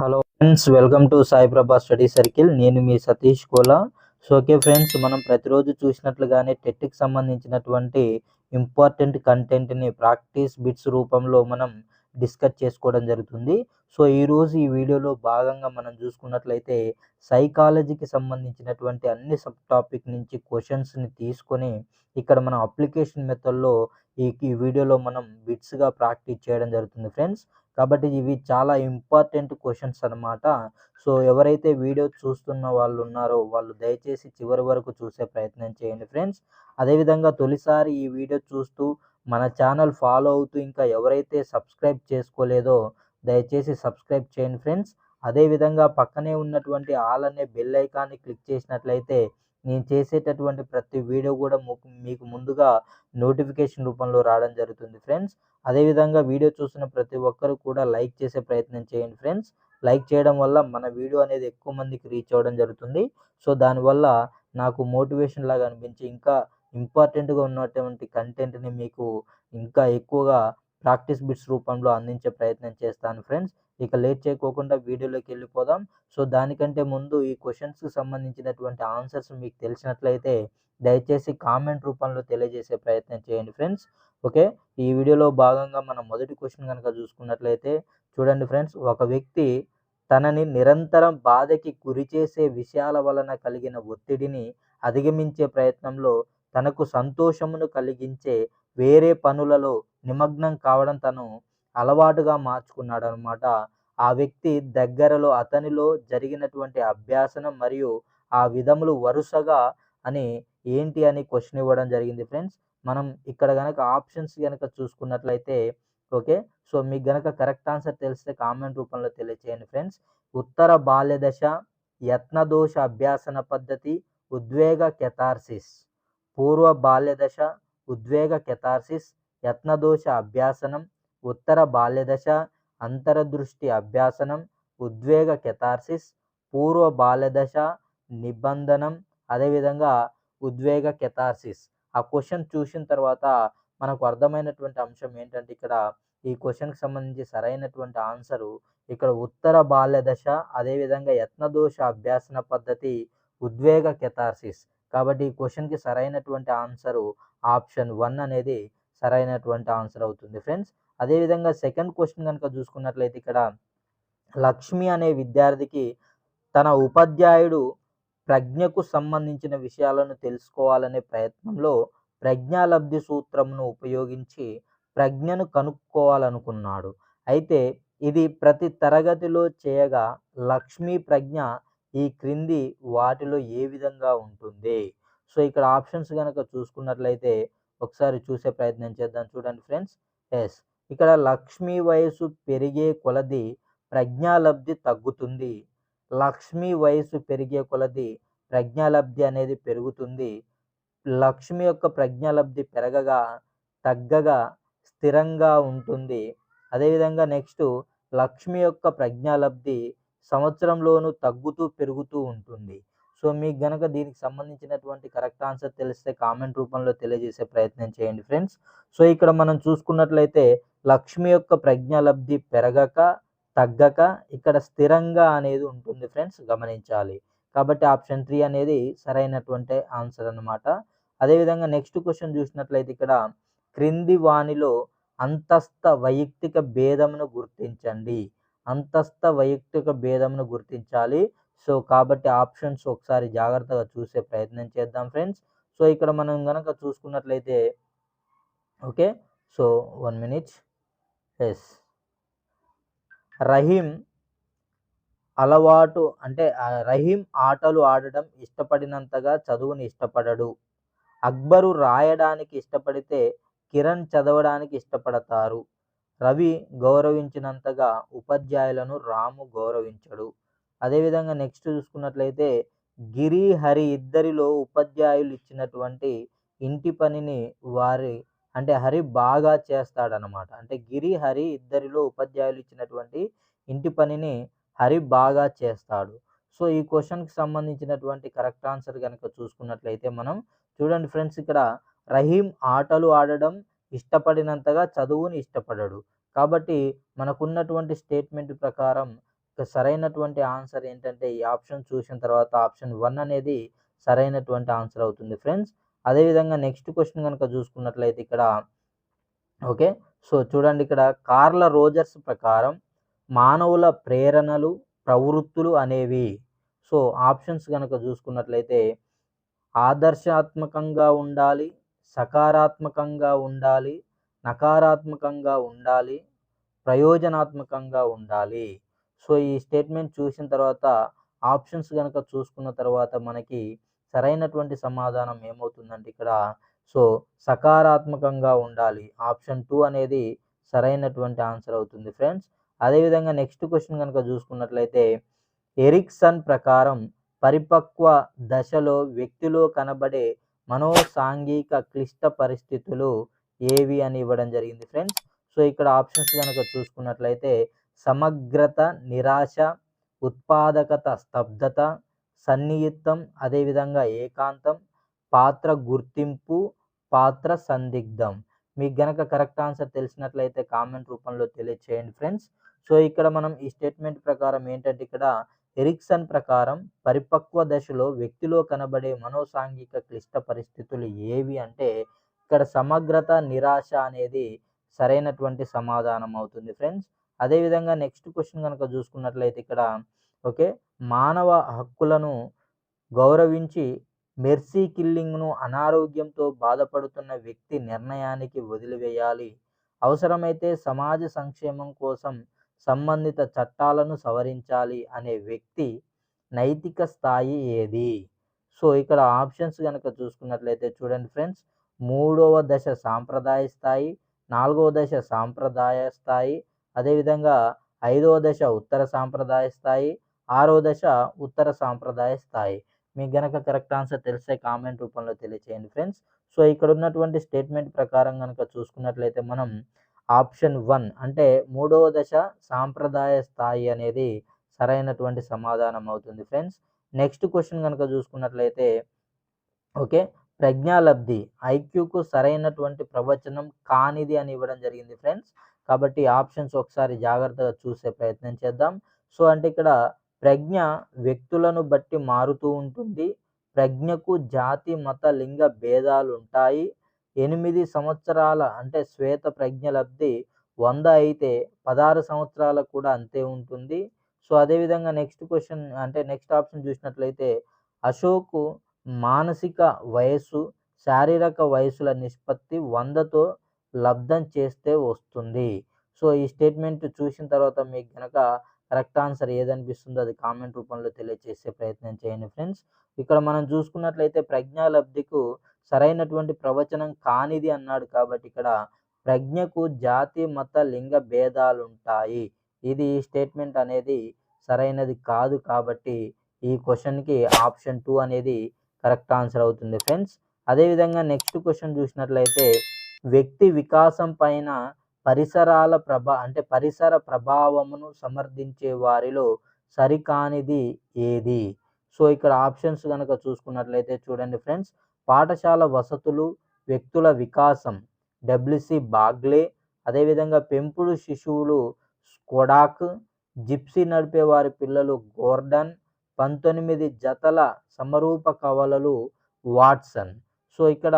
Hello friends welcome to Saiprabha study circle. నేను మీ Satish Kola. So okay friends మనం ప్రతిరోజు చూసినట్లుగానే టెట్కి సంబంధించినటువంటి ఇంపార్టెంట్ కంటెంట్ని ప్రాక్టీస్ బిట్స్ రూపంలో మనం డిస్కస్ చేసుకోవడం జరుగుతుంది. సో ఈరోజు ఈ వీడియోలో భాగంగా మనం చూసుకున్నట్లయితే సైకాలజీకి సంబంధించినటువంటి అన్ని సబ్ టాపిక్ నుంచి క్వశ్చన్స్ని తీసుకొని ఇక్కడ మనం అప్లికేషన్ మెథడ్లో ఈ ఈ వీడియోలో మనం బిట్స్గా ప్రాక్టీస్ చేయడం జరుగుతుంది ఫ్రెండ్స్. కాబట్టి ఇవి చాలా ఇంపార్టెంట్ క్వశ్చన్స్ అనమాట సో ఎవరైతే వీడియో చూస్తున్న వాళ్ళు ఉన్నారో వాళ్ళు దయచేసి చివరి వరకు చూసే ప్రయత్నం చేయండి ఫ్రెండ్స్. అదేవిధంగా తొలిసారి ఈ వీడియో చూస్తూ మన ఛానల్ ఫాలో అవుతూ ఇంకా ఎవరైతే సబ్స్క్రైబ్ చేసుకోలేదో దయచేసి సబ్స్క్రైబ్ చేయండి ఫ్రెండ్స్. అదేవిధంగా పక్కనే ఉన్నటువంటి ఆల్ అనే బెల్ ఐకాన్ని క్లిక్ చేసినట్లయితే నేను చేసేటటువంటి ప్రతి వీడియో కూడా మీకు ముందుగా నోటిఫికేషన్ రూపంలో రావడం జరుగుతుంది ఫ్రెండ్స్. అదేవిధంగా వీడియో చూసిన ప్రతి ఒక్కరు కూడా లైక్ చేసే ప్రయత్నం చేయండి ఫ్రెండ్స్. లైక్ చేయడం వల్ల మన వీడియో అనేది ఎక్కువ మందికి రీచ్ అవ్వడం జరుగుతుంది. సో దానివల్ల నాకు మోటివేషన్ లాగా అనిపించి ఇంకా ఇంపార్టెంట్గా ఉన్నటువంటి కంటెంట్ని మీకు ఇంకా ఎక్కువగా ప్రాక్టీస్ బిట్స్ రూపంలో అందించే ప్రయత్నం చేస్తాను ఫ్రెండ్స్. ఇక లేట్ చేయకోకుండా వీడియోలోకి వెళ్ళిపోదాం. సో దానికంటే ముందు ఈ క్వశ్చన్స్కి సంబంధించినటువంటి ఆన్సర్స్ మీకు తెలిసినట్లయితే దయచేసి కామెంట్ రూపంలో తెలియజేసే ప్రయత్నం చేయండి ఫ్రెండ్స్ ఓకే ఈ వీడియోలో భాగంగా మనం మొదటి క్వశ్చన్ కనుక చూసుకున్నట్లయితే చూడండి ఫ్రెండ్స్ ఒక వ్యక్తి తనని నిరంతరం బాధకి గురి చేసే విషయాల వలన కలిగిన ఒత్తిడిని అధిగమించే ప్రయత్నంలో తనకు సంతోషమును కలిగించే వేరే పనులలో నిమగ్నం కావడం తను అలవాటుగా మార్చుకున్నాడు అనమాట ఆ వ్యక్తి దగ్గరలో అతనిలో జరిగినటువంటి అభ్యాసనం మరియు ఆ విధములు వరుసగా అని ఏంటి అని క్వశ్చన్ ఇవ్వడం జరిగింది ఫ్రెండ్స్ మనం ఇక్కడ కనుక ఆప్షన్స్ కనుక చూసుకున్నట్లయితే ఓకే సో మీకు గనక కరెక్ట్ ఆన్సర్ తెలిస్తే కామెంట్ రూపంలో తెలియచేయండి ఫ్రెండ్స్ ఉత్తర బాల్య దశ యత్నదోష అభ్యాసన పద్ధతి ఉద్వేగ కెథార్సిస్ పూర్వ బాల్య దశ ఉద్వేగ కెథార్సిస్ యత్నదోష అభ్యాసనం ఉత్తర బాల్యదశ అంతరదృష్టి అభ్యాసనం ఉద్వేగ కెథార్సిస్ పూర్వ బాల్యదశ నిబంధనం అదేవిధంగా ఉద్వేగ కెథార్సిస్. ఆ క్వశ్చన్ చూసిన తర్వాత మనకు అర్థమైనటువంటి అంశం ఏంటంటే ఇక్కడ ఈ క్వశ్చన్కి సంబంధించి సరైనటువంటి ఆన్సరు ఇక్కడ ఉత్తర బాల్యదశ అదేవిధంగా యత్నదోష అభ్యాసన పద్ధతి ఉద్వేగ కెథార్సిస్. కాబట్టి ఈ క్వశ్చన్కి సరైనటువంటి ఆన్సరు ఆప్షన్ వన్ అనేది సరైనటువంటి ఆన్సర్ అవుతుంది. ఫ్రెండ్స్ అదేవిధంగా సెకండ్ క్వశ్చన్ కనుక చూసుకున్నట్లయితే ఇక్కడ లక్ష్మి అనే విద్యార్థికి తన ఉపాధ్యాయుడు ప్రజ్ఞకు సంబంధించిన విషయాలను తెలుసుకోవాలనే ప్రయత్నంలో ప్రజ్ఞాలబ్ధి సూత్రమును ఉపయోగించి ప్రజ్ఞను కనుక్కోవాలనుకున్నాడు. అయితే ఇది ప్రతి తరగతిలో చేయగా లక్ష్మీ ప్రజ్ఞ ఈ క్రింది వాటిలో ఏ విధంగా ఉంటుంది? సో ఇక్కడ ఆప్షన్స్ కనుక చూసుకున్నట్లయితే ఒకసారి చూసే ప్రయత్నం చేద్దాం. చూడండి ఫ్రెండ్స్. ఎస్. ఇక్కడ లక్ష్మీ వయసు పెరిగే కొలది ప్రజ్ఞాలబ్ధి తగ్గుతుంది. లక్ష్మీ వయసు పెరిగే కొలది ప్రజ్ఞాలబ్ధి అనేది పెరుగుతుంది. లక్ష్మి యొక్క ప్రజ్ఞాలబ్ధి పెరగగా తగ్గగా స్థిరంగా ఉంటుంది. అదేవిధంగా నెక్స్ట్ లక్ష్మి యొక్క ప్రజ్ఞాలబ్ధి సంవత్సరంలోనూ తగ్గుతూ పెరుగుతూ ఉంటుంది. సో మీకు గనక దీనికి సంబంధించినటువంటి కరెక్ట్ ఆన్సర్ తెలిస్తే కామెంట్ రూపంలో తెలియజేసే ప్రయత్నం చేయండి ఫ్రెండ్స్. సో ఇక్కడ మనం చూసుకున్నట్లయితే లక్ష్మి యొక్క ప్రజ్ఞాలబ్ధి పెరగక తగ్గక ఇక్కడ స్థిరంగా అనేది ఉంటుంది ఫ్రెండ్స్ గమనించాలి. కాబట్టి ఆప్షన్ త్రీ అనేది సరైనటువంటి ఆన్సర్ అనమాట అదేవిధంగా నెక్స్ట్ క్వశ్చన్ చూసినట్లయితే ఇక్కడ క్రింది వాణిలో అంతస్థ వైయక్తిక భేదమును గుర్తించండి. అంతస్థ వైయక్తిక భేదమును గుర్తించాలి. సో కాబట్టి ఆప్షన్స్ ఒకసారి జాగ్రత్తగా చూసే ప్రయత్నం చేద్దాం ఫ్రెండ్స్. సో ఇక్కడ మనం కనుక చూసుకున్నట్లయితే okay? So one minute. Yes. Rahim అలవాటు అంటే రహీం ఆటలు ఆడడం ఇష్టపడినంతగా చదువుని ఇష్టపడడు. అక్బరు రాయడానికి ఇష్టపడితే కిరణ్ చదవడానికి ఇష్టపడతారు. రవి గౌరవించినంతగా ఉపాధ్యాయులను రాము గౌరవించడు. అదేవిధంగా నెక్స్ట్ చూసుకున్నట్లయితే గిరి హరి ఇద్దరిలో ఉపాధ్యాయులు ఇచ్చినటువంటి ఇంటి పనిని వారి అంటే హరి బాగా చేస్తాడనమాట. అంటే గిరి హరి ఇద్దరిలో ఉపాధ్యాయులు ఇచ్చినటువంటి ఇంటి పనిని హరి బాగా చేస్తాడు. సో ఈ క్వశ్చన్కి సంబంధించినటువంటి కరెక్ట్ ఆన్సర్ కనుక చూసుకున్నట్లయితే మనం చూడండి ఫ్రెండ్స్ ఇక్కడ రహీం ఆటలు ఆడడం ఇష్టపడినంతగా చదువుని ఇష్టపడడు. కాబట్టి మనకున్నటువంటి స్టేట్మెంట్ ప్రకారం సరైనటువంటి ఆన్సర్ ఏంటంటే ఈ ఆప్షన్ చూసిన తర్వాత ఆప్షన్ వన్ అనేది సరైనటువంటి ఆన్సర్ అవుతుంది ఫ్రెండ్స్. అదేవిధంగా నెక్స్ట్ క్వశ్చన్ కనుక చూసుకున్నట్లయితే ఇక్కడ ఓకే. సో చూడండి ఇక్కడ కార్ల రోజర్స్ ప్రకారం మానవుల ప్రేరణలు ప్రవృత్తులు అనేవి. సో ఆప్షన్స్ కనుక చూసుకున్నట్లయితే ఆదర్శాత్మకంగా ఉండాలి సకారాత్మకంగా ఉండాలి నకారాత్మకంగా ఉండాలి ప్రయోజనాత్మకంగా ఉండాలి. సో ఈ స్టేట్మెంట్ చూసిన తర్వాత ఆప్షన్స్ కనుక చూసుకున్న తర్వాత మనకి సరైనటువంటి సమాధానం ఏమవుతుందంటే ఇక్కడ సో సకారాత్మకంగా ఉండాలి. ఆప్షన్ టూ అనేది సరైనటువంటి ఆన్సర్ అవుతుంది ఫ్రెండ్స్. అదేవిధంగా నెక్స్ట్ క్వశ్చన్ కనుక చూసుకున్నట్లయితే ఎరిక్సన్ ప్రకారం పరిపక్వ దశలో వ్యక్తిలో కనబడే మనోసాంఘిక క్లిష్ట పరిస్థితులు ఏవి అని ఇవ్వడం జరిగింది ఫ్రెండ్స్. సో ఇక్కడ ఆప్షన్స్ కనుక చూసుకున్నట్లయితే సమగ్రత నిరాశ ఉత్పాదకత స్తబ్దత సన్నిహితం అదేవిధంగా ఏకాంతం పాత్ర గుర్తింపు పాత్ర సందిగ్ధం. మీకు గనక కరెక్ట్ ఆన్సర్ తెలిసినట్లయితే కామెంట్ రూపంలో తెలియచేయండి ఫ్రెండ్స్. సో ఇక్కడ మనం ఈ స్టేట్మెంట్ ప్రకారం ఏంటంటే ఇక్కడ ఎరిక్సన్ ప్రకారం పరిపక్వ దశలో వ్యక్తిలో కనబడే మనోసాంఘిక క్లిష్ట పరిస్థితులు ఏవి అంటే ఇక్కడ సమగ్రత నిరాశ అనేది సరైనటువంటి సమాధానం అవుతుంది ఫ్రెండ్స్. అదేవిధంగా నెక్స్ట్ క్వశ్చన్ కనుక చూసుకున్నట్లయితే ఇక్కడ ఓకే మానవ హక్కులను గౌరవించి మెర్సీ కిల్లింగ్ను అనారోగ్యంతో బాధపడుతున్న వ్యక్తి నిర్ణయానికి వదిలివేయాలి. అవసరమైతే సమాజ సంక్షేమం కోసం సంబంధిత చట్టాలను సవరించాలి అనే వ్యక్తి నైతిక స్థాయి ఏది? సో ఇక్కడ ఆప్షన్స్ కనుక చూసుకున్నట్లయితే చూడండి ఫ్రెండ్స్ మూడవ దశ సాంప్రదాయ స్థాయి నాలుగవ దశ సాంప్రదాయ స్థాయి అదేవిధంగా ఐదవ దశ ఉత్తర సాంప్రదాయ స్థాయి ఆరవ దశ ఉత్తర సాంప్రదాయ స్థాయి. మీకు గనక కరెక్ట్ ఆన్సర్ తెలిసే కామెంట్ రూపంలో తెలియచేయండి ఫ్రెండ్స్. సో ఇక్కడ ఉన్నటువంటి స్టేట్మెంట్ ప్రకారం కనుక చూసుకున్నట్లయితే మనం ఆప్షన్ వన్ అంటే మూడవ దశ సాంప్రదాయ స్థాయి అనేది సరైనటువంటి సమాధానం అవుతుంది ఫ్రెండ్స్. నెక్స్ట్ క్వశ్చన్ కనుక చూసుకున్నట్లయితే ఓకే ప్రజ్ఞాలబ్ధి. ఐక్యూకు సరైనటువంటి ప్రవచనం కానిది అని ఇవ్వడం జరిగింది ఫ్రెండ్స్. కాబట్టి ఆప్షన్స్ ఒకసారి జాగ్రత్తగా చూసే ప్రయత్నం చేద్దాం. సో అంటే ఇక్కడ ప్రజ్ఞ వ్యక్తులను బట్టి మారుతూ ఉంటుంది. ప్రజ్ఞకు జాతి మత లింగ భేదాలు ఉంటాయి ఎనిమిది సంవత్సరాల అంటే శ్వేత ప్రజ్ఞ లబ్ధి వంద అయితే పదహారు సంవత్సరాలకు కూడా అంతే ఉంటుంది. సో అదేవిధంగా నెక్స్ట్ క్వశ్చన్ అంటే నెక్స్ట్ ఆప్షన్ చూసినట్లయితే అశోక్ మానసిక వయస్సు శారీరక వయసుల నిష్పత్తి వందతో లబ్ధం చేస్తే వస్తుంది. సో ఈ స్టేట్మెంట్ చూసిన తర్వాత మీకు కనుక కరెక్ట్ ఆన్సర్ ఏదనిపిస్తుందో అది కామెంట్ రూపంలో తెలియజేసే ప్రయత్నం చేయండి ఫ్రెండ్స్. ఇక్కడ మనం చూసుకున్నట్లయితే ప్రజ్ఞాలబ్ధికు సరైనటువంటి ప్రవచనం కానిది అన్నాడు కాబట్టి ఇక్కడ ప్రజ్ఞకు జాతి మత లింగ భేదాలు ఉంటాయి ఇది స్టేట్మెంట్ అనేది సరైనది కాదు కాబట్టి ఈ క్వశ్చన్కి ఆప్షన్ టూ అనేది కరెక్ట్ ఆన్సర్ అవుతుంది ఫ్రెండ్స్. అదేవిధంగా నెక్స్ట్ క్వశ్చన్ చూసినట్లయితే వ్యక్తి వికాసం పైన పరిసరాల ప్రభా అంటే పరిసర ప్రభావమును సమర్థించే వారిలో సరికానిది ఏది? సో ఇక్కడ ఆప్షన్స్ కనుక చూసుకున్నట్లయితే చూడండి ఫ్రెండ్స్ పాఠశాల వసతులు వ్యక్తుల వికాసం డబ్ల్యూసి బాగ్లే అదేవిధంగా పెంపుడు శిశువులు స్కోడాక్ జిప్సీ నడిపే వారి పిల్లలు గోర్డన్ పంతొమ్మిది జతల సమరూప కవలలు వాట్సన్. సో ఇక్కడ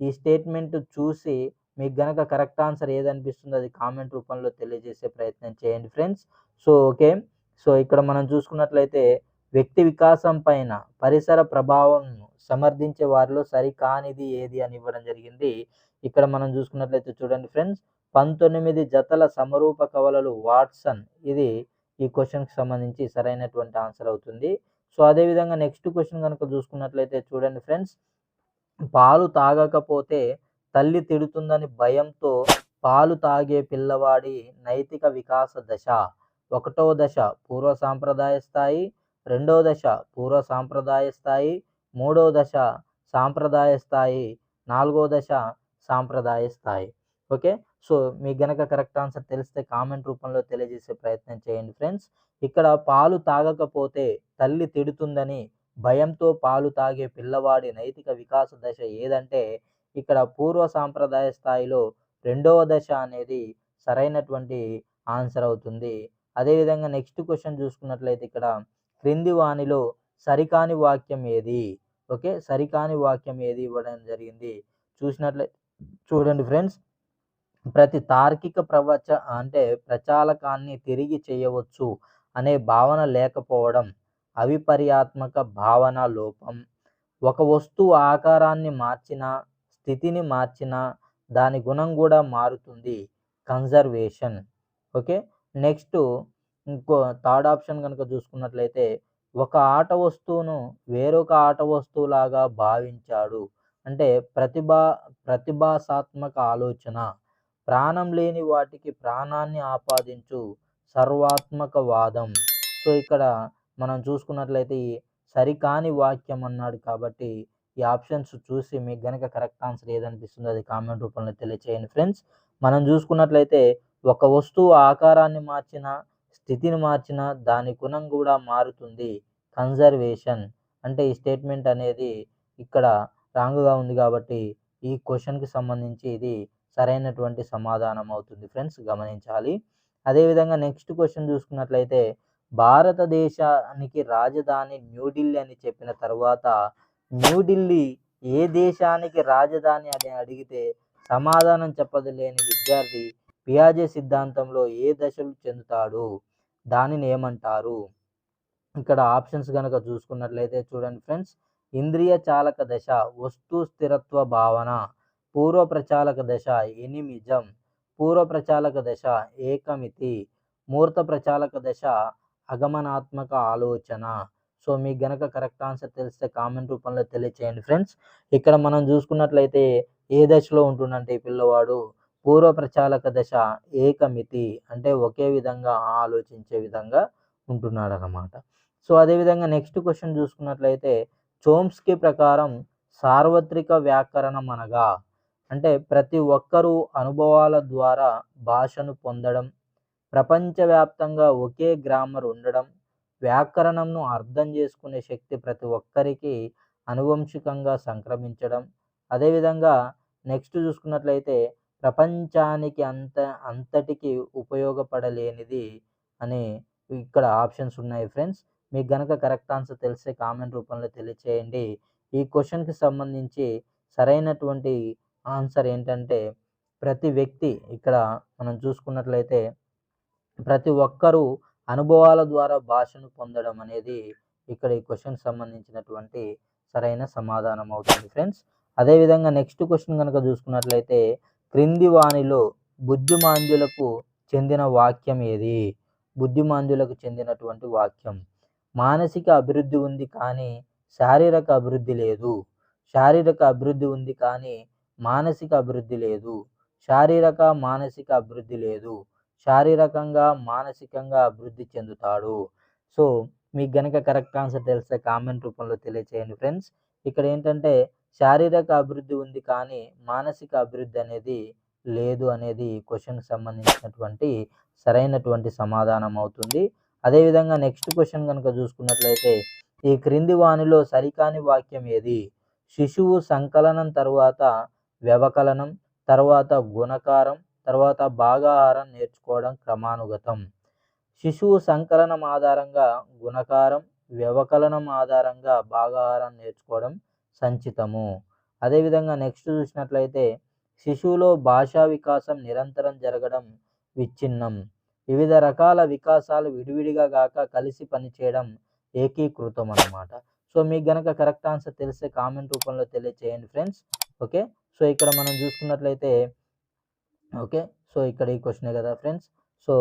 ఈ స్టేట్మెంట్ చూసి మీకు గనక కరెక్ట్ ఆన్సర్ ఏదనిపిస్తుందో అది కామెంట్ రూపంలో తెలియజేసే ప్రయత్నం చేయండి ఫ్రెండ్స్. So okay. సో ఇక్కడ మనం చూసుకున్నట్లయితే వ్యక్తి వికాసం పైన పరిసర ప్రభావం సమర్థించే వారిలో సరికానిది ఏది అని ఇవ్వడం జరిగింది. ఇక్కడ మనం చూసుకున్నట్లయితే చూడండి ఫ్రెండ్స్ పంతొమ్మిది జతల సమరూప కవలలు వాట్సన్. ఇది ఈ క్వశ్చన్కి సంబంధించి సరైనటువంటి ఆన్సర్ అవుతుంది. సో అదేవిధంగా నెక్స్ట్ క్వశ్చన్ కనుక చూసుకున్నట్లయితే చూడండి ఫ్రెండ్స్ పాలు తాగకపోతే తల్లి తిడుతుందని భయంతో పాలు తాగే పిల్లవాడి నైతిక వికాస దశ. ఒకటో దశ పూర్వ సాంప్రదాయ స్థాయి రెండో దశ పూర్వ సాంప్రదాయ స్థాయి మూడో దశ సాంప్రదాయ స్థాయి నాలుగో దశ సాంప్రదాయ స్థాయి. ఓకే? సో మీకు గనక కరెక్ట్ ఆన్సర్ తెలిస్తే కామెంట్ రూపంలో తెలియజేసే ప్రయత్నం చేయండి ఫ్రెండ్స్. ఇక్కడ పాలు తాగకపోతే తల్లి తిడుతుందని భయంతో పాలు తాగే పిల్లవాడి నైతిక వికాస దశ ఏదంటే ఇక్కడ పూర్వ సాంప్రదాయ స్థాయిలో రెండవ దశ అనేది సరైనటువంటి ఆన్సర్ అవుతుంది. అదేవిధంగా నెక్స్ట్ క్వశ్చన్ చూసుకున్నట్లయితే ఇక్కడ క్రింది వాణిలో సరికాని వాక్యం ఏది? ఓకే సరికాని వాక్యం ఏది ఇవ్వడం జరిగింది? చూసినట్లయితే చూడండి ఫ్రెండ్స్. ప్రతి తార్కిక ప్రవచ అంటే ప్రచాలకాన్ని తిరిగి చేయవచ్చు అనే భావన లేకపోవడం అవిపర్యాత్మక భావన లోపం. ఒక వస్తువు ఆకారాన్ని మార్చిన స్థితిని మార్చిన దాని గుణం కూడా మారుతుంది. కన్జర్వేషన్. ఓకే? నెక్స్ట్ ఇంకో థర్డ్ ఆప్షన్ కనుక చూసుకున్నట్లయితే ఒక ఆట వస్తువును వేరొక ఆట వస్తువులాగా భావించాడు. అంటే ప్రతిభా ప్రతిభాసాత్మక ఆలోచన. ప్రాణం లేని వాటికి ప్రాణాన్ని ఆపాదించు సర్వాత్మక వాదం సో ఇక్కడ మనం చూసుకున్నట్లయితే సరికాని వాక్యం అన్నాడు కాబట్టి ఈ ఆప్షన్స్ చూసి మీకు కనుక కరెక్ట్ ఆన్సర్ ఏదనిపిస్తుందో అది కామెంట్ రూపంలో తెలియచేయండి ఫ్రెండ్స్. మనం చూసుకున్నట్లయితే ఒక వస్తువు ఆకారాన్ని మార్చిన స్థితిని మార్చిన దాని గుణం కూడా మారుతుంది. కన్జర్వేషన్ అంటే ఈ స్టేట్మెంట్ అనేది ఇక్కడ రాంగ్గా ఉంది కాబట్టి ఈ క్వశ్చన్కి సంబంధించి ఇది సరైనటువంటి సమాధానం అవుతుంది ఫ్రెండ్స్ గమనించాలి. అదేవిధంగా నెక్స్ట్ క్వశ్చన్ చూసుకున్నట్లయితే భారతదేశానికి రాజధాని న్యూఢిల్లీ అని చెప్పిన తర్వాత న్యూఢిల్లీ ఏ దేశానికి రాజధాని అని అడిగితే సమాధానం చెప్పదలేని విద్యార్థి పియాజే సిద్ధాంతంలో ఏ దశలు చెందుతాడు? దానిని ఏమంటారు? ఇక్కడ ఆప్షన్స్ కనుక చూసుకున్నట్లయితే చూడండి ఫ్రెండ్స్ ఇంద్రియ చాలక దశ వస్తు స్థిరత్వ భావన పూర్వ ప్రచాలక దశ ఎనిమిజం పూర్వ ప్రచాలక దశ ఏకమితి మూర్త ప్రచాలక దశ అగమనాత్మక ఆలోచన సో మీకు గనక కరెక్ట్ ఆన్సర్ తెలిస్తే కామెంట్ రూపంలో తెలియచేయండి ఫ్రెండ్స్. ఇక్కడ మనం చూసుకున్నట్లయితే ఏ దశలో ఉంటుందంటే ఈ పిల్లవాడు పూర్వ ప్రచాలక దశ ఏకమితి అంటే ఒకే విధంగా ఆలోచించే విధంగా ఉంటున్నాడు అన్నమాట సో అదేవిధంగా నెక్స్ట్ క్వశ్చన్ చూసుకున్నట్లయితే చోమ్స్కి ప్రకారం సార్వత్రిక వ్యాకరణం అనగా అంటే ప్రతి ఒక్కరూ అనుభవాల ద్వారా భాషను పొందడం ప్రపంచవ్యాప్తంగా ఒకే గ్రామర్ ఉండడం వ్యాకరణంను అర్థం చేసుకునే శక్తి ప్రతి ఒక్కరికి అనువంశికంగా సంక్రమించడం. అదేవిధంగా నెక్స్ట్ చూసుకున్నట్లయితే ప్రపంచానికి అంత అంతటికి ఉపయోగపడలేనిది అని ఇక్కడ ఆప్షన్స్ ఉన్నాయి ఫ్రెండ్స్. మీకు గనక కరెక్ట్ ఆన్సర్ తెలిస్తే కామెంట్ రూపంలో తెలియచేయండి. ఈ క్వశ్చన్కి సంబంధించి సరైనటువంటి ఆన్సర్ ఏంటంటే ప్రతి వ్యక్తి ఇక్కడ మనం చూసుకున్నట్లయితే ప్రతి ఒక్కరూ అనుభవాల ద్వారా భాషను పొందడం అనేది ఇక్కడ ఈ క్వశ్చన్ సంబంధించినటువంటి సరైన సమాధానం అవుతుంది ఫ్రెండ్స్. అదేవిధంగా నెక్స్ట్ క్వశ్చన్ కనుక చూసుకున్నట్లయితే క్రింది వాణిలో బుద్ధిమాంద్యులకు చెందిన వాక్యం ఏది? బుద్ధిమాంద్యులకు చెందినటువంటి వాక్యం. మానసిక అభివృద్ధి ఉంది కానీ శారీరక అభివృద్ధి లేదు. శారీరక అభివృద్ధి ఉంది కానీ మానసిక అభివృద్ధి లేదు. శారీరక మానసిక అభివృద్ధి లేదు. శారీరకంగా మానసికంగా అభివృద్ధి చెందుతాడు. సో మీకు గనక కరెక్ట్ ఆన్సర్ తెలిస్తే కామెంట్ రూపంలో తెలియచేయండి ఫ్రెండ్స్. ఇక్కడ ఏంటంటే శారీరక అభివృద్ధి ఉంది కానీ మానసిక అభివృద్ధి అనేది లేదు అనేది క్వశ్చన్కి సంబంధించినటువంటి సరైనటువంటి సమాధానం అవుతుంది. అదేవిధంగా నెక్స్ట్ క్వశ్చన్ కనుక చూసుకున్నట్లయితే ఈ క్రింది వాణిలో సరికాని వాక్యం ఏది? శిశువు సంకలనం తర్వాత వ్యవకలనం తర్వాత గుణకారం తర్వాత భాగాహారం నేర్చుకోవడం క్రమానుగతం. శిశువు సంకలనం ఆధారంగా గుణకారం వ్యవకలనం ఆధారంగా భాగాహారం నేర్చుకోవడం సంచితము. అదేవిధంగా నెక్స్ట్ చూసినట్లయితే శిశువులో భాషా వికాసం నిరంతరం జరగడం విచ్ఛిన్నం. వివిధ రకాల వికాసాలు విడివిడిగా గాక కలిసి పనిచేయడం ఏకీకృతం అన్నమాట సో మీకు గనక కరెక్ట్ ఆన్సర్ తెలిస్తే కామెంట్ రూపంలో తెలియచేయండి ఫ్రెండ్స్. ఓకే? సో ఇక్కడ మనం చూసుకున్నట్లయితే ఓకే? సో ఇక్కడ ఈ క్వశ్చనే కదా ఫ్రెండ్స్. సో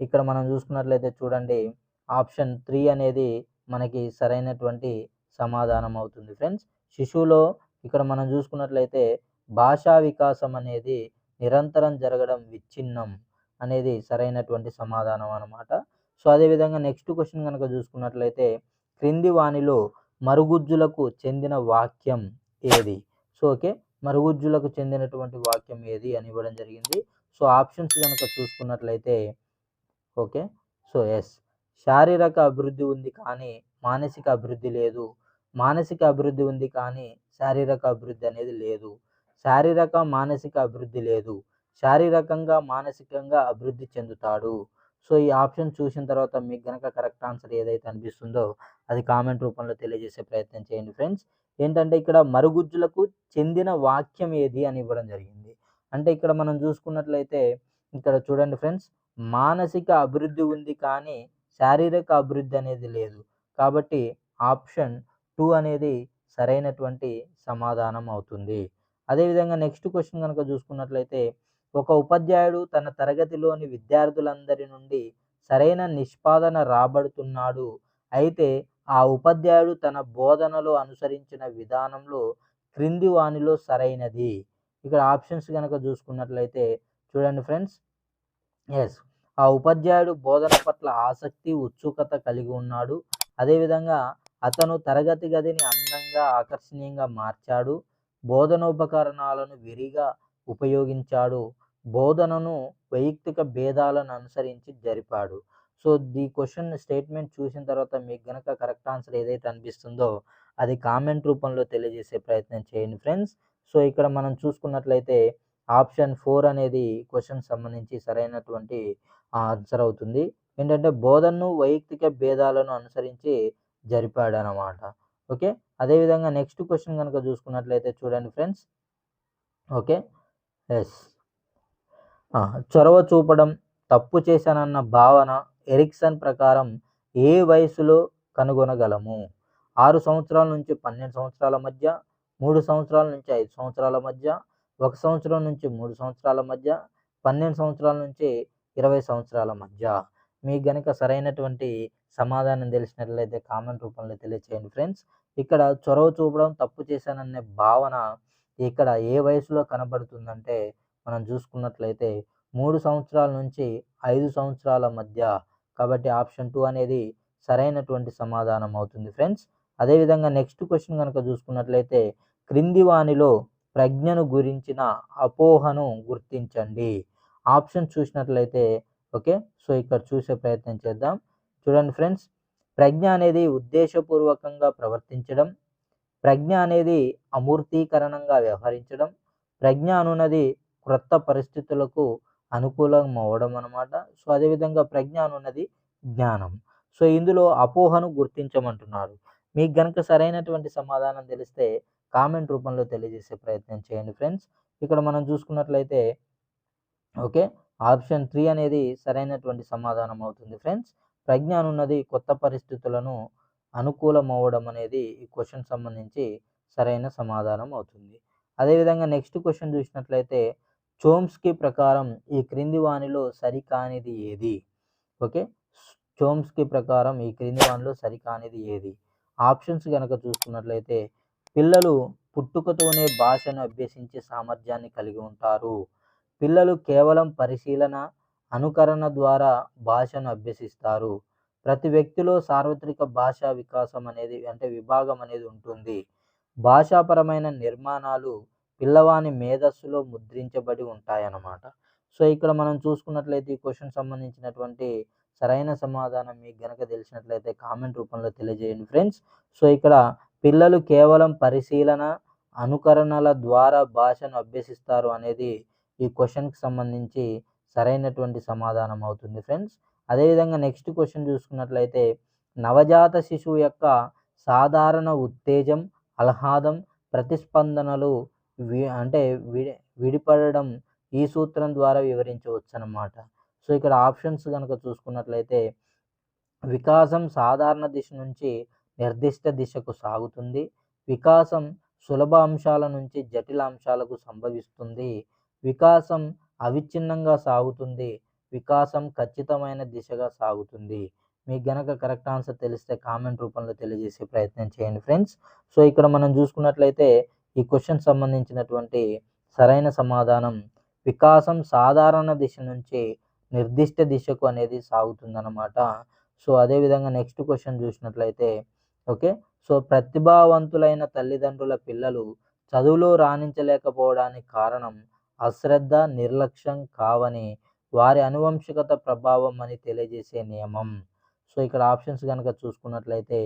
ఇక్కడ మనం చూసుకున్నట్లయితే చూడండి ఆప్షన్ త్రీ అనేది మనకి సరైనటువంటి సమాధానం అవుతుంది ఫ్రెండ్స్. శిశువులో ఇక్కడ మనం చూసుకున్నట్లయితే భాషా వికాసం అనేది నిరంతరం జరగడం విచ్ఛిన్నం అనేది సరైనటువంటి సమాధానం అన్నమాట. సో అదేవిధంగా నెక్స్ట్ క్వశ్చన్ కనుక చూసుకున్నట్లయితే క్రింది వాణిలో మరుగుజ్జులకు చెందిన వాక్యం ఏది? So okay? మరుగుజ్జులకు చెందినటువంటి వాక్యం ఏది అని ఇవ్వడం జరిగింది. సో ఆప్షన్స్ కనుక చూసుకున్నట్లయితే ఓకే. So yes. శారీరక అభివృద్ధి ఉంది కానీ మానసిక అభివృద్ధి లేదు. మానసిక అభివృద్ధి ఉంది కానీ శారీరక అభివృద్ధి అనేది లేదు. శారీరక మానసిక అభివృద్ధి లేదు. శారీరకంగా మానసికంగా అభివృద్ధి చెందుతాడు. సో ఈ ఆప్షన్ చూసిన తర్వాత మీకు గనక కరెక్ట్ ఆన్సర్ ఏదైతే అనిపిస్తుందో అది కామెంట్ రూపంలో తెలియజేసే ప్రయత్నం చేయండి ఫ్రెండ్స్. ఏంటంటే ఇక్కడ మరుగుజ్జులకు చెందిన వాక్యం ఏది అని ఇవ్వడం జరిగింది. అంటే ఇక్కడ మనం చూసుకున్నట్లయితే ఇక్కడ చూడండి ఫ్రెండ్స్ మానసిక అభివృద్ధి ఉంది కానీ శారీరక అభివృద్ధి అనేది లేదు. కాబట్టి ఆప్షన్ టూ అనేది సరైనటువంటి సమాధానం అవుతుంది. అదేవిధంగా నెక్స్ట్ క్వశ్చన్ కనుక చూసుకున్నట్లయితే ఒక ఉపాధ్యాయుడు తన తరగతిలోని విద్యార్థులందరి నుండి సరైన నిష్పాదన రాబడుతున్నాడు. అయితే ఆ ఉపాధ్యాయుడు తన బోధనలో అనుసరించిన విధానంలో క్రింది వానిలో సరైనది. ఇక్కడ ఆప్షన్స్ కనుక చూసుకున్నట్లయితే చూడండి ఫ్రెండ్స్. ఎస్ ఆ ఉపాధ్యాయుడు బోధన పట్ల ఆసక్తి ఉత్సుకత కలిగి ఉన్నాడు. అదేవిధంగా అతను తరగతి గదిని అందంగా ఆకర్షణీయంగా మార్చాడు. బోధనోపకరణాలను విరిగా ఉపయోగించాడు. బోధనను వైయక్తిక భేదాలను అనుసరించి జరిపాడు. సో ది క్వశ్చన్ స్టేట్మెంట్ చూసిన తర్వాత మీకు గనక కరెక్ట్ ఆన్సర్ ఏదైతే అనిపిస్తుందో అది కామెంట్ రూపంలో తెలియజేసే ప్రయత్నం చేయండి ఫ్రెండ్స్. సో ఇక్కడ మనం చూసుకున్నట్లయితే ఆప్షన్ ఫోర్ అనేది క్వశ్చన్ సంబంధించి సరైనటువంటి ఆన్సర్ అవుతుంది. ఏంటంటే బోధనను వైయక్తిక భేదాలను అనుసరించి జరిపాడు అనమాట ఓకే? అదేవిధంగా నెక్స్ట్ క్వశ్చన్ కనుక చూసుకున్నట్లయితే చూడండి ఫ్రెండ్స్. ఓకే? ఎస్. చొరవ చూపడం తప్పు చేశానన్న భావన ఎరిక్సన్ ప్రకారం ఏ వయసులో కనుగొనగలము? ఆరు సంవత్సరాల నుంచి పన్నెండు సంవత్సరాల మధ్య మూడు సంవత్సరాల నుంచి ఐదు సంవత్సరాల మధ్య ఒక సంవత్సరం నుంచి మూడు సంవత్సరాల మధ్య పన్నెండు సంవత్సరాల నుంచి ఇరవై సంవత్సరాల మధ్య. మీకు గనక సరైనటువంటి సమాధానం తెలిసినట్లయితే కామెంట్ రూపంలో తెలియచేయండి ఫ్రెండ్స్. ఇక్కడ చొరవ చూపడం తప్పు చేశాననే భావన ఇక్కడ ఏ వయసులో కనబడుతుందంటే మనం చూసుకున్నట్లయితే మూడు సంవత్సరాల నుంచి ఐదు సంవత్సరాల మధ్య. కాబట్టి ఆప్షన్ టూ అనేది సరైనటువంటి సమాధానం అవుతుంది ఫ్రెండ్స్. అదేవిధంగా నెక్స్ట్ క్వశ్చన్ కనుక చూసుకున్నట్లయితే క్రింది వాణిలో ప్రజ్ఞను గురించిన అపోహను గుర్తించండి. ఆప్షన్ చూసినట్లయితే ఓకే? సో ఇక్కడ చూసే ప్రయత్నం చేద్దాం. చూడండి ఫ్రెండ్స్ ప్రజ్ఞ అనేది ఉద్దేశపూర్వకంగా ప్రవర్తించడం ప్రజ్ఞ అనేది అమూర్తీకరణంగా వ్యవహరించడం ప్రజ్ఞ అనున్నది క్రొత్త పరిస్థితులకు అనుకూలం అవ్వడం అనమాట సో అదేవిధంగా ప్రజ్ఞ అనున్నది జ్ఞానం. సో ఇందులో అపోహను గుర్తించమంటున్నారు. మీకు గనుక సరైనటువంటి సమాధానం తెలిస్తే కామెంట్ రూపంలో తెలియజేసే ప్రయత్నం చేయండి ఫ్రెండ్స్. ఇక్కడ మనం చూసుకున్నట్లయితే ఓకే ఆప్షన్ త్రీ అనేది సరైనటువంటి సమాధానం అవుతుంది ఫ్రెండ్స్. ప్రజ్ఞ అనున్నది కొత్త పరిస్థితులను అనుకూలం అవ్వడం అనేది ఈ క్వశ్చన్ సంబంధించి సరైన సమాధానం అవుతుంది. అదేవిధంగా నెక్స్ట్ క్వశ్చన్ చూసినట్లయితే చోమ్స్కి ప్రకారం ఈ క్రింది వాణిలో సరికానిది ఏది? ఓకే? చోమ్స్కి ప్రకారం ఈ క్రింది వాణిలో సరికానిది ఏది? ఆప్షన్స్ కనుక చూసుకున్నట్లయితే పిల్లలు పుట్టుకతోనే భాషను అభ్యసించే సామర్థ్యాన్ని కలిగి ఉంటారు. పిల్లలు కేవలం పరిశీలన అనుకరణ ద్వారా భాషను అభ్యసిస్తారు. ప్రతి వ్యక్తిలో సార్వత్రిక భాషా వికాసం అనేది అంటే విభాగం అనేది ఉంటుంది. భాషాపరమైన నిర్మాణాలు పిల్లవాని మేధస్సులో ముద్రించబడి ఉంటాయన్నమాట. సో ఇక్కడ మనం చూసుకున్నట్లయితే ఈ క్వశ్చన్ సంబంధించినటువంటి సరైన సమాధానం మీకు గనక తెలిసినట్లయితే కామెంట్ రూపంలో తెలియజేయండి ఫ్రెండ్స్. సో ఇక్కడ పిల్లలు కేవలం పరిశీలన అనుకరణల ద్వారా భాషను అభ్యసిస్తారు అనేది ఈ క్వశ్చన్కి సంబంధించి సరైనటువంటి సమాధానం అవుతుంది ఫ్రెండ్స్. అదేవిధంగా నెక్స్ట్ క్వశ్చన్ చూసుకున్నట్లయితే నవజాత శిశువు యొక్క సాధారణ ఉత్తేజం ఆహ్లాదం ప్రతిస్పందనలు వి అంటే విడి విడిపడడం ఈ సూత్రం ద్వారా వివరించవచ్చు అన్నమాట సో ఇక్కడ ఆప్షన్స్ కనుక చూసుకున్నట్లయితే వికాసం సాధారణ దిశ నుంచి నిర్దిష్ట దిశకు సాగుతుంది. వికాసం సులభ అంశాల నుంచి జటిల అంశాలకు సంభవిస్తుంది. వికాసం అవిచ్ఛిన్నంగా సాగుతుంది. వికాసం ఖచ్చితమైన దిశగా సాగుతుంది. మీకు గనక కరెక్ట్ ఆన్సర్ తెలిస్తే కామెంట్ రూపంలో తెలియజేసే ప్రయత్నం చేయండి ఫ్రెండ్స్. సో ఇక్కడ మనం చూసుకున్నట్లయితే ఈ క్వశ్చన్ సంబంధించినటువంటి సరైన సమాధానం వికాసం సాధారణ దిశ నుంచి నిర్దిష్ట దిశకు అనేది సాగుతుందన్నమాట. సో అదేవిధంగా నెక్స్ట్ క్వశ్చన్ చూసినట్లయితే ఓకే. సో ప్రతిభావంతులైన తల్లిదండ్రుల పిల్లలు చదువులో రాణించలేకపోవడానికి కారణం అశ్రద్ధ నిర్లక్ష్యం కావని వారి అనువంశికత ప్రభావం అని తెలియజేసే నియమం. సో ఇక్కడ ఆప్షన్స్ కనుక చూసుకున్నట్లయితే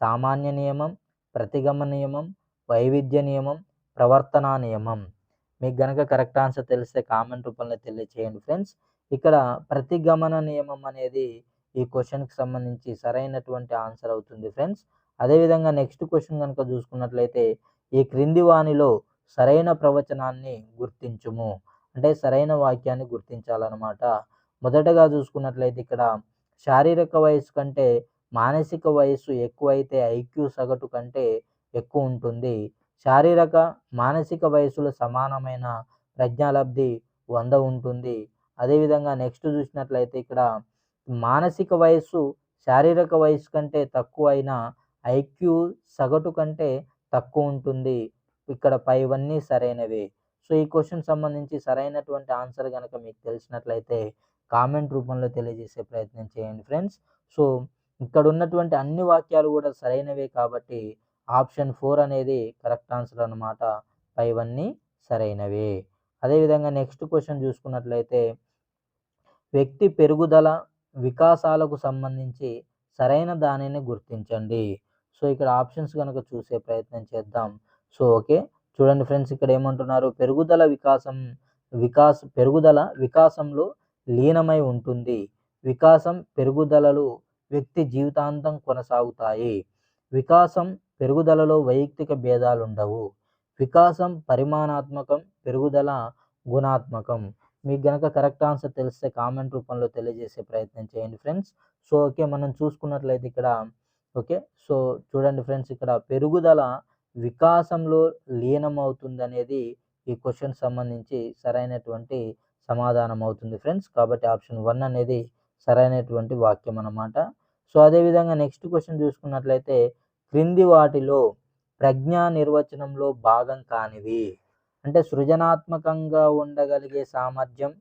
సామాన్య నియమం ప్రతిగమ నియమం వైవిధ్య నియమం ప్రవర్తనా నియమం. మీకు గనక కరెక్ట్ ఆన్సర్ తెలిస్తే కామెంట్ రూపంలో తెలియచేయండి ఫ్రెండ్స్. ఇక్కడ ప్రతిగమన నియమం అనేది ఈ క్వశ్చన్కి సంబంధించి సరైనటువంటి ఆన్సర్ అవుతుంది ఫ్రెండ్స్. అదేవిధంగా నెక్స్ట్ క్వశ్చన్ కనుక చూసుకున్నట్లయితే ఈ క్రింది వాణిలో సరైన ప్రవచనాన్ని గుర్తించుము. అంటే సరైన వాక్యాన్ని గుర్తించాలన్నమాట. మొదటగా చూసుకున్నట్లయితే ఇక్కడ శారీరక వయసు కంటే మానసిక వయస్సు ఎక్కువైతే ఐక్యూ సగటు కంటే ఎక్కువ ఉంటుంది. శారీరక మానసిక వయసులో సమానమైన ప్రజ్ఞాలబ్ధి వంద ఉంటుంది. అదేవిధంగా నెక్స్ట్ చూసినట్లయితే ఇక్కడ మానసిక వయస్సు శారీరక వయసు కంటే తక్కువ అయినా ఐక్యూ సగటు కంటే తక్కువ ఉంటుంది. ఇక్కడ పైవన్నీ సరైనవే. సో ఈ క్వశ్చన్ సంబంధించి సరైనటువంటి ఆన్సర్ కనుక మీకు తెలిసినట్లయితే కామెంట్ రూపంలో తెలియజేసే ప్రయత్నం చేయండి ఫ్రెండ్స్. సో ఇక్కడ ఉన్నటువంటి అన్ని వాక్యాలు కూడా సరైనవే కాబట్టి ఆప్షన్ ఫోర్ అనేది కరెక్ట్ ఆన్సర్ అన్నమాట. పైవన్నీ సరైనవే. అదేవిధంగా నెక్స్ట్ క్వశ్చన్ చూసుకున్నట్లయితే వ్యక్తి పెరుగుదల వికాసాలకు సంబంధించి సరైన దానిని గుర్తించండి. సో ఇక్కడ ఆప్షన్స్ కనుక చూసే ప్రయత్నం చేద్దాం. So okay. చూడండి ఫ్రెండ్స్ ఇక్కడ ఏమంటున్నారు? పెరుగుదల వికాసం వికాస్ పెరుగుదల వికాసంలో లీనమై ఉంటుంది. వికాసం పెరుగుదలలు వ్యక్తి జీవితాంతం కొనసాగుతాయి. వికాసం పెరుగుదలలో వైయక్తిక భేదాలు ఉండవు వికాసం పరిమాణాత్మకం పెరుగుదల గుణాత్మకం. మీకు గనక కరెక్ట్ ఆన్సర్ తెలిస్తే కామెంట్ రూపంలో తెలియజేసే ప్రయత్నం చేయండి ఫ్రెండ్స్. సో ఓకే మనం చూసుకున్నట్లయితే ఇక్కడ ఓకే సో చూడండి ఫ్రెండ్స్ ఇక్కడ పెరుగుదల వికాసంలో లీనమవుతుంది అనేది ఈ క్వశ్చన్ సంబంధించి సరైనటువంటి సమాధానం అవుతుంది ఫ్రెండ్స్. కాబట్టి ఆప్షన్ వన్ అనేది సరైనటువంటి వాక్యం అన్నమాట. సో అదేవిధంగా నెక్స్ట్ క్వశ్చన్ చూసుకున్నట్లయితే క్రింది వాటిలో ప్రజ్ఞా నిర్వచనంలో భాగం కానివి అంటే సృజనాత్మకంగా ఉండగలిగే సామర్థ్యం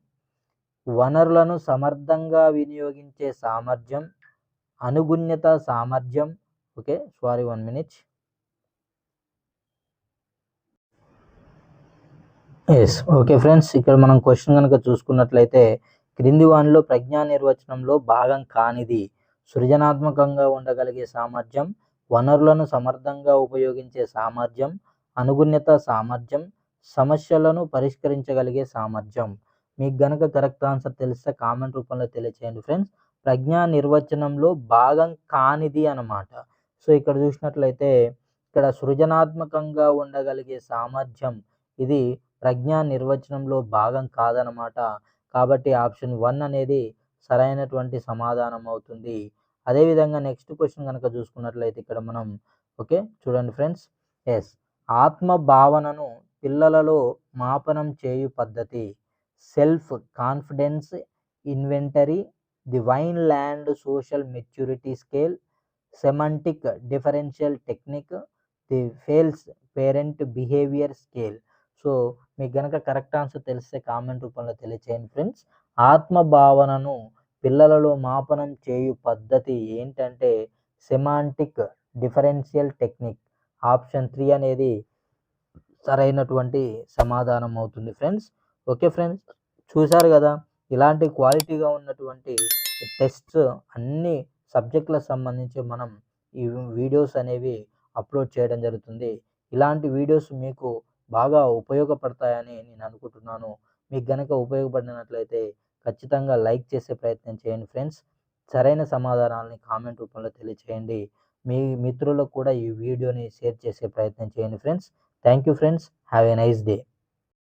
వనరులను సమర్థంగా వినియోగించే సామర్థ్యం అనుగుణ్యత సామర్థ్యం. Okay sorry one minute. Yes okay friends ఇక్కడ మనం క్వశ్చన్ కనుక చూసుకున్నట్లయితే క్రింది వానిలో ప్రజ్ఞా నిర్వచనంలో భాగం కానిది సృజనాత్మకంగా ఉండగలిగే సామర్థ్యం వనరులను సమర్థంగా ఉపయోగించే సామర్థ్యం అనుగుణ్యత సామర్థ్యం సమస్యలను పరిష్కరించగలిగే సామర్థ్యం. మీకు గనక కరెక్ట్ ఆన్సర్ తెలిస్తే కామెంట్ రూపంలో తెలియచేయండి ఫ్రెండ్స్ ప్రజ్ఞా నిర్వచనంలో భాగం కానిది అన్నమాట. సో ఇక్కడ చూసినట్లయితే ఇక్కడ సృజనాత్మకంగా ఉండగలిగే సామర్థ్యం ఇది ప్రజ్ఞా నిర్వచనంలో భాగం కాదనమాట కాబట్టి ఆప్షన్ వన్ అనేది సరైనటువంటి సమాధానం అవుతుంది. అదేవిధంగా నెక్స్ట్ క్వశ్చన్ కనుక చూసుకున్నట్లయితే ఇక్కడ మనం ఓకే చూడండి ఫ్రెండ్స్. ఎస్ ఆత్మ భావనను పిల్లలలో మాపనం చేయు పద్ధతి. Self confidence inventory the Vineland social maturity scale semantic differential technique the Fels parent behaviour scale. So మీకు గనక కరెక్ట్ ఆన్సర్ తెలిస్తే కామెంట్ రూపంలో తెలియచేయండి ఫ్రెండ్స్. ఆత్మ భావనను పిల్లలలో మాపనం చేయు పద్ధతి ఏంటంటే semantic differential technique. Option three అనేది సరైనటువంటి సమాధానం అవుతుంది ఫ్రెండ్స్. ఓకే ఫ్రెండ్స్ చూశారు కదా? ఇలాంటి క్వాలిటీగా ఉన్నటువంటి టెస్ట్స్ అన్ని సబ్జెక్టులకు సంబంధించి మనం ఈ వీడియోస్ అనేవి అప్లోడ్ చేయడం జరుగుతుంది. ఇలాంటి వీడియోస్ మీకు బాగా ఉపయోగపడతాయని నేను అనుకుంటున్నాను. మీకు గనక ఉపయోగపడినట్లయితే ఖచ్చితంగా లైక్ చేసే ప్రయత్నం చేయండి ఫ్రెండ్స్. సరైన సమాధానాలని కామెంట్ రూపంలో తెలియచేయండి. మీ మిత్రులకు కూడా ఈ వీడియోని షేర్ చేసే ప్రయత్నం చేయండి friends. Thank you friends. Have a nice day.